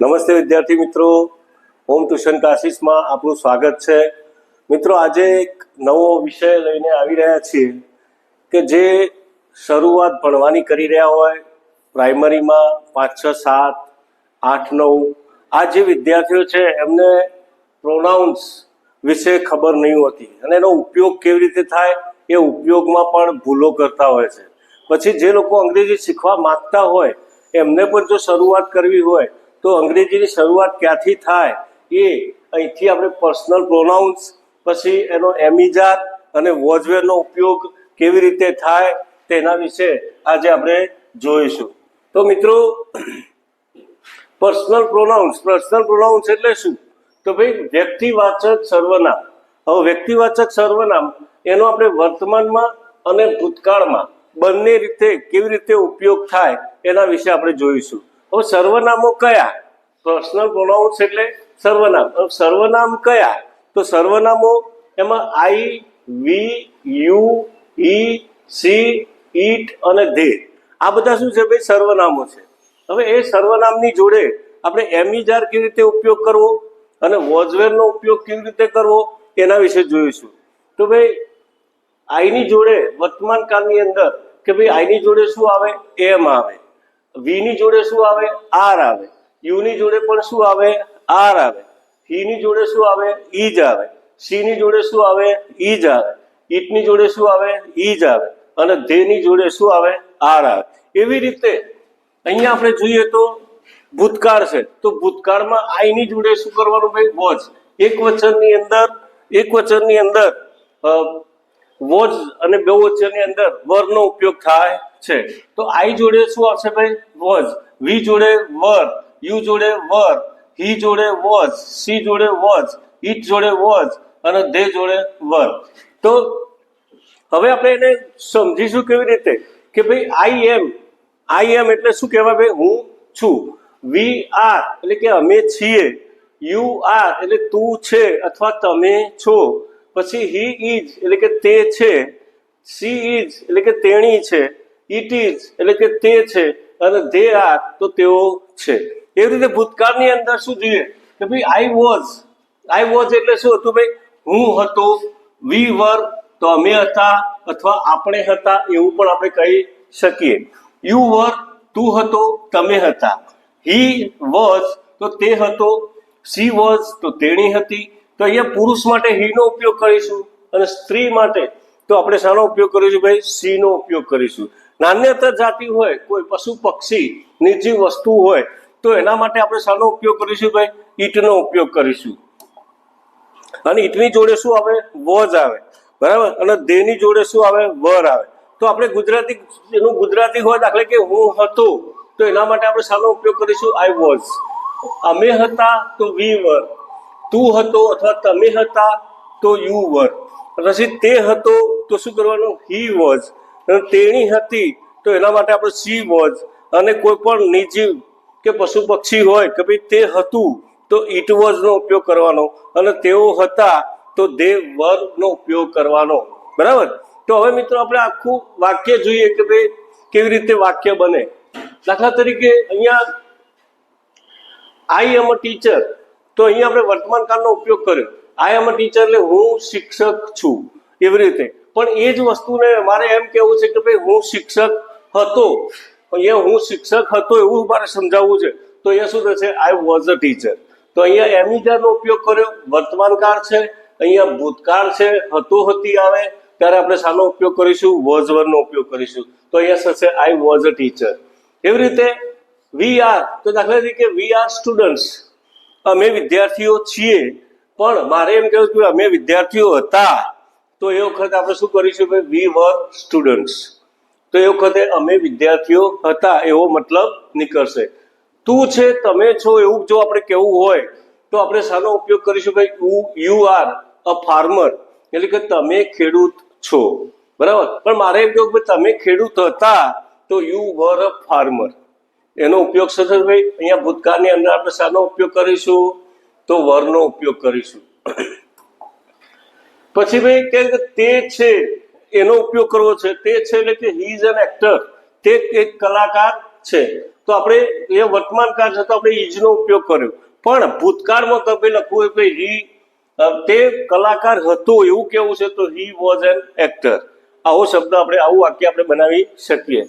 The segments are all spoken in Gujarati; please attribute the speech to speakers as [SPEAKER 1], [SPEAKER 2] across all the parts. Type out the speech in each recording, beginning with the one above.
[SPEAKER 1] નમસ્તે વિદ્યાર્થી મિત્રો. હોમ ટ્યુશન ક્લાસીસમાં આપનું સ્વાગત છે. મિત્રો, આજે એક નવો વિષય લઈને આવી રહ્યા છીએ કે જે શરૂઆત ભણવાની કરી રહ્યા હોય, પ્રાઇમરીમાં પાંચ, છ, સાત, આઠ, નવ, આ જે વિદ્યાર્થીઓ છે, એમને પ્રોનાઉન્સ વિશે ખબર નહીં હોતી અને એનો ઉપયોગ કેવી રીતે થાય એ ઉપયોગમાં પણ ભૂલો કરતા હોય છે. પછી જે લોકો અંગ્રેજી શીખવા માંગતા હોય, એમને પણ જો શરૂઆત કરવી હોય તો અંગ્રેજીની શરૂઆત ક્યાંથી થાય એ અહીંથી આપણે પર્સનલ પ્રોનાઉન્સ પછી એનો એમિજાત અને વોજવેરનો ઉપયોગ કેવી રીતે થાય તેના વિશે આજે આપણે જોઈશું. તો મિત્રો પર્સનલ પ્રોનાઉન્સ પર્સનલ પ્રોનાઉન્સ એટલે શું? તો ભાઈ, વ્યક્તિવાચક સર્વનામ. હવે વ્યક્તિવાચક સર્વનામ એનો આપણે વર્તમાનમાં અને ભૂતકાળમાં બંને રીતે કેવી રીતે ઉપયોગ થાય એના વિશે આપણે જોઈશું. હવે સર્વનામો કયા? પર્સનલ પ્રોનાઉન્સ એટલે સર્વનામ. સર્વનામ કયા? તો સર્વનામો એમાં આઈ, વી, યુ, ઈ, સી, ઈટ અને ધે. આ બધા શું છે ભાઈ? સર્વનામો છે. હવે એ સર્વનામની જોડે આપણે એમિજાર કેવી રીતે ઉપયોગ કરવો અને વોઝવેરનો ઉપયોગ કેવી રીતે કરવો એના વિશે જોઈશું. તો ભાઈ, આઈની જોડે વર્તમાન કાળની અંદર કે ભાઈ આઈની જોડે શું આવે? એમ આવે. વીની જોડે શું આવે? આર આવે. યુની જોડે પણ શું આવે? આર આવે. હીની જોડે શું આવે? ઈ જ આવે. સીની જોડે શું આવે? ઈ જ આવે. ઈટની જોડે શું આવે? ઈ જ આવે. અને ધેની જોડે શું આવે? આર આવે. એવી રીતે અહીંયા આપણે જોઈએ તો ભૂતકાળ છે. તો ભૂતકાળમાં આઈની જોડે શું કરવાનું ભાઈ? વોચ. એક વચનની અંદર, એક વચનની અંદર વોચ અને બે વચનની અંદર વરનો ઉપયોગ થાય. છે. તો આઈ જોડે શું આવશે ભાઈ? વોઝ વી જોડે વર યુ જોડે વર હી જોડે વોઝ સી જોડે વોઝ ઇટ જોડે વોઝ અને ધે જોડે વર તો હવે આપણે એને સમજીશું કેવી રીતે? કે ભાઈ આઈ એમ આઈ એમ એટલે શું કહેવાય ભાઈ? હું છું. વી આર એટલે કે અમે છીએ. યુ આર એટલે તું છે અથવા તમે છો. પછી હી ઇઝ એટલે કે તે છે. સી ઇઝ એટલે કે તેણી છે. ઇટ ઇઝ એટલે કે તે છે, અને ધે આર તો તેઓ છે. એવી રીતે ભૂતકાળની અંદર શું જોઈએ? કે ભાઈ આઈ વોઝ આઈ વોઝ એટલે શું હતું ભાઈ? હું હતો વી વર તો અમે હતા, અથવા આપણે હતા, એવું પણ આપણે કહી શકીએ. યુ વર તું હતો, તમે હતા. હી વોઝ તો તે હતો સી વોઝ તો તેણી હતી. તો અહીંયા પુરુષ માટે હી નો ઉપયોગ કરીશું, અને સ્ત્રી માટે, તો આપણે શાનો ઉપયોગ કરીશું ભાઈ? સી નો ઉપયોગ કરીશું. નાન્યતર જાતિ હોય, કોઈ પશુ, પક્ષી, નિર્જીવ વસ્તુ હોય, તો એના માટે આપણે શાનો ઉપયોગ કરીશું ભાઈ? ઈટનો ઉપયોગ કરીશું. અને ઈટની જોડે શું આવે? વજ આવે. બરાબર? અને દેહની જોડે શું આવે? વર આવે. તો આપણે ગુજરાતી, એનું ગુજરાતી હોય દાખલે કે હું હતો, તો એના માટે આપણે શાનો ઉપયોગ કરીશું આઈ વોઝ અમે હતા તો વી વર તું હતો અથવા તમે હતા તો યુ વર પછી તે હતો તો શું કરવાનું? હી વોઝ તેણી હતી તો એના માટે આપણે સી વોઝ અને કોઈ પણ નિર્જીવ કે પશુ પક્ષી હોય કે ભાઈ તે હતું તો ઇટ વોઝ નો ઉપયોગ કરવાનો અને તેઓ હતા તો દે વર નો ઉપયોગ કરવાનો. બરાબર? તો હવે મિત્રો આપણે આખું વાક્ય જોઈએ કે ભાઈ કેવી રીતે વાક્ય બને. દાખલા તરીકે અહીંયા આઈ એમ અ ટીચર તો અહીંયા આપણે વર્તમાન કાળનો ઉપયોગ કર્યો. આઈ એમ અ ટીચર એટલે હું શિક્ષક છું. એવી રીતે. પણ એ જ વસ્તુને મારે એમ કેવું છે કે ભાઈ હું શિક્ષક હતો. અહીંયા હું શિક્ષક હતો એવું મારે સમજાવવું છે. તો અહીંયા શું થશે? આઈ વોઝ અ ટીચર તો અહીંયા એમિજાનો ઉપયોગ કર્યો. વર્તમાનકાળ છે. અહીંયા ભૂતકાળ છે. હતો હતી આવે. ત્યારે આપણે શાનો ઉપયોગ કરીશું? વોઝ વનનો ઉપયોગ કરીશું. તો અહીંયા થશે? આઈ વોઝ અ ટીચર એવી રીતે વી આર તો દાખલા તરીકે વી આર સ્ટુડન્ટ્સ અમે વિદ્યાર્થીઓ છીએ. પણ મારે એમ કહેવું કે અમે વિદ્યાર્થીઓ હતા. તો એ વખતે આપણે શું કરીશું કે વી વર સ્ટુડન્ટ્સ તો એ વખતે અમે વિદ્યાર્થીઓ હતા એવો મતલબ નીકળશે. તું છે, તમે છો, એવું જો આપણે કહેવું હોય, તો આપણે શાનો ઉપયોગ કરીશું ભાઈ you you are a farmer એટલે કે તમે ખેડૂત છો. બરાબર? પણ મારે એમ કહ્યું કે તમે ખેડૂત હતા, તો યુ વર અ ફાર્મર એનો ઉપયોગ થશે ભાઈ? અહીંયા ભૂતકાળની અંદર આપણે શાનો ઉપયોગ કરીશું, તો વરનો ઉપયોગ કરીશું. પછી ભાઈ કે તે છે, એનો ઉપયોગ કરવો છે. તે છે એટલે કે હી ઇઝ એન એક્ટર તે એક કલાકાર છે. તો આપણે એ વર્તમાન કાળ છે તો આપણે ઈજનો ઉપયોગ કર્યો. પણ ભૂતકાળમાં તમે લખવું હોય કે હી તે કલાકાર હતો, એવું કેવું છે? તો હી વોઝ એન એક્ટર આવો શબ્દ આપણે, આવું વાક્ય આપણે બનાવી શકીએ.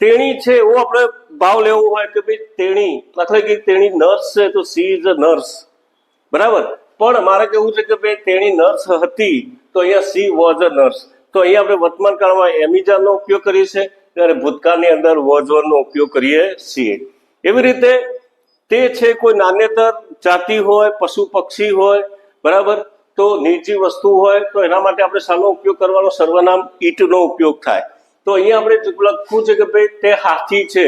[SPEAKER 1] તેણી છે, એવો આપણે ભાવ લેવો હોય કે ભાઈ, તેણી અથવા કે તેણી નર્સ છે, તો સી ઇઝ અ નર્સ બરાબર? પણ મારે કેવું છે કે ભાઈ, તેણી નર્સ હતી, તો અહીંયા સી વોઝ અ નર્સ તો અહીંયા આપણે વર્તમાન કાળમાં એમિજાનો ઉપયોગ કરીએ છીએ, ત્યારે ભૂતકાળની અંદર વોઝ નો ઉપયોગ કરીએ છીએ. એવી રીતે તે છે કોઈ નાન્યતર જાતિ હોય, પશુ પક્ષી હોય, બરાબર? તો નીચી વસ્તુ હોય, તો એના માટે આપણે શાનો ઉપયોગ કરવાનો, સર્વનામ ઈટનો ઉપયોગ થાય. તો અહીંયા આપણે લખવું છે કે ભાઈ, તે હાથી છે.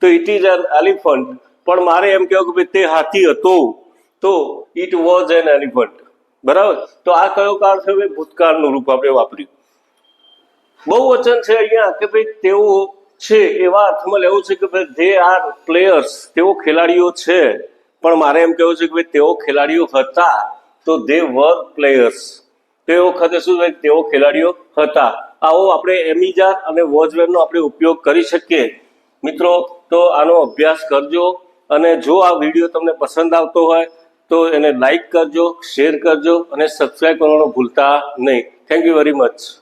[SPEAKER 1] તો ઇટ ઇઝ એન એલિફન્ટ પણ મારે એમ કહેવું કે ભાઈ, તે હાથી હતો. તો ઇટ વોઝ એન એલિફન્ટ બરાબર? તો આ કયો કાળ ભાઈ? ભૂતકાળનું રૂપ આપણે વાપર્યું. બહુ વચન છે અહીંયા કે ભાઈ તેઓ છે એવા અર્થમાં લેવું છે કે ભાઈ ધે આર પ્લેયર્સ તેઓ ખેલાડીઓ છે. પણ મારે એમ કહેવું છે કે ભાઈ તેઓ ખેલાડીઓ હતા તો ધે વર પ્લેયર્સ તે વખતે શું થાય? તેઓ ખેલાડીઓ હતા. આવો આપણે એમિજા અને વોઝવેરનો આપણે ઉપયોગ કરી શકીએ. મિત્રો, તો આનો અભ્યાસ કરજો અને જો આ વીડિયો તમને પસંદ આવતો હોય તો એને લાઇક કરજો શેર કરજો અને સબસ્ક્રાઈબ કરવાનું ભૂલતા નહીં. Thank you very much